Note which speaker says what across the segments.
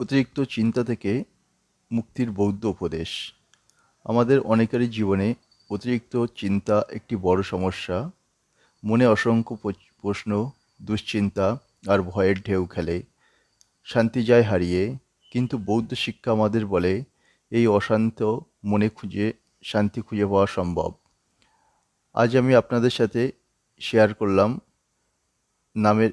Speaker 1: অতিরিক্ত চিন্তা থেকে মুক্তির বৌদ্ধ উপদেশ। আমাদের অনেকেরই জীবনে অতিরিক্ত চিন্তা একটি বড় সমস্যা। মনে অসংখ্য প্রশ্ন, দুশ্চিন্তা আর ভয়ের ঢেউ খেলে। শান্তি যায় হারিয়ে, কিন্তু বৌদ্ধ শিক্ষা আমাদের বলে, এই অশান্ত মনে খুঁজে, শান্তি খুঁজে পাওয়া সম্ভব। আজ আমি আপনাদের সাথে শেয়ার করলাম নামের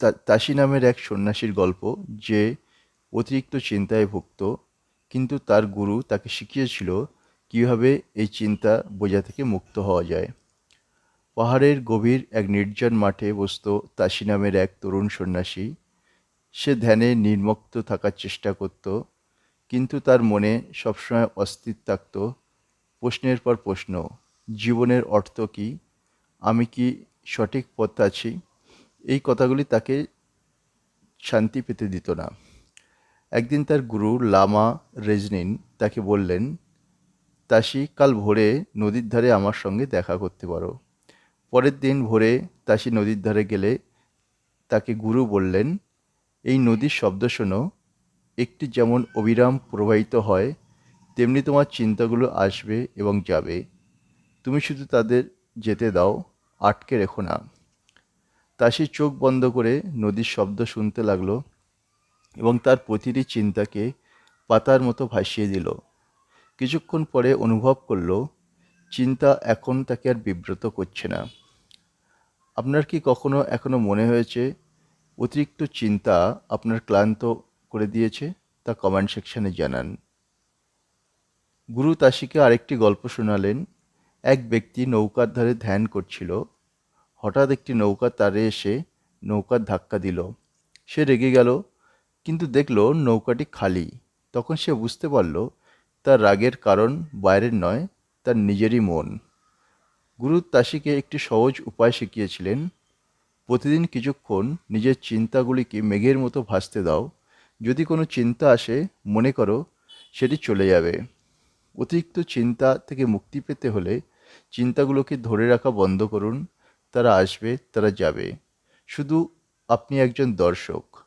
Speaker 1: তাশি নামের এক সন্ন্যাসীর গল্প যে অতিরিক্ত চিন্তায় ভুগত কিন্তু তার গুরু তাকে শিখিয়েছিল কীভাবে এই চিন্তা বোঝা থেকে মুক্ত হওয়া যায়। পাহাড়ের গভীর এক নির্জন মাঠে বসত তাশি নামের এক তরুণ সন্ন্যাসী। সে ধ্যানে নির্মুক্ত থাকার চেষ্টা করত, কিন্তু তার মনে সবসময় অস্থির থাকত। প্রশ্নের পর প্রশ্ন, জীবনের অর্থ কী? আমি কি সঠিক পথ আছি? এই কথাগুলি তাকে শান্তি পেতে দিত না। একদিন তার গুরু লামা রেজনিন তাকে বললেন, তাসি, কাল ভোরে নদীর ধারে আমার সঙ্গে দেখা করতে পারো। পরের দিন ভোরে তাসি নদীর ধারে গেলে তাকে গুরু বললেন, এই নদীর শব্দ শোনো, একটি যেমন অবিরাম প্রবাহিত হয়, তেমনি তোমার চিন্তাগুলো আসবে এবং যাবে। তুমি শুধু তাদের যেতে দাও, আটকে রেখো না। তাসি চোখ বন্ধ করে নদীর শব্দ শুনতে লাগল এবং তার প্রতিটি চিন্তাকে পাতার মতো ভাসিয়ে দিল। কিছুক্ষণ পরে অনুভব করল, চিন্তা এখন তাকে আর বিব্রত করছে না। আপনার কি কখনো এখনও মনে হয়েছে, অতিরিক্ত চিন্তা আপনার ক্লান্ত করে দিয়েছে? তা কমেন্ট সেকশনে জানান। গুরু তাশিকে আরেকটি গল্প শোনালেন। এক ব্যক্তি নৌকার ধারে ধ্যান করছিল। হঠাৎ একটি নৌকা তারে এসে নৌকার ধাক্কা দিল। সে রেগে গেল, কিন্তু দেখল নৌকাটি খালি। তখন সে বুঝতে পারল, তার রাগের কারণ বাইরের নয়, তার নিজেরই মন। গুরু তাশিকে একটি সহজ উপায় শিখিয়েছিলেন, প্রতিদিন কিছুক্ষণ নিজের চিন্তাগুলিকে মেঘের মতো ভাসতে দাও। যদি কোনো চিন্তা আসে, মনে করো সেটি চলে যাবে। অতিরিক্ত চিন্তা থেকে মুক্তি পেতে হলে চিন্তাগুলোকে ধরে রাখা বন্ধ করুন। তারা আসবে তারা যাবে। শুধু আপনি একজন দর্শক।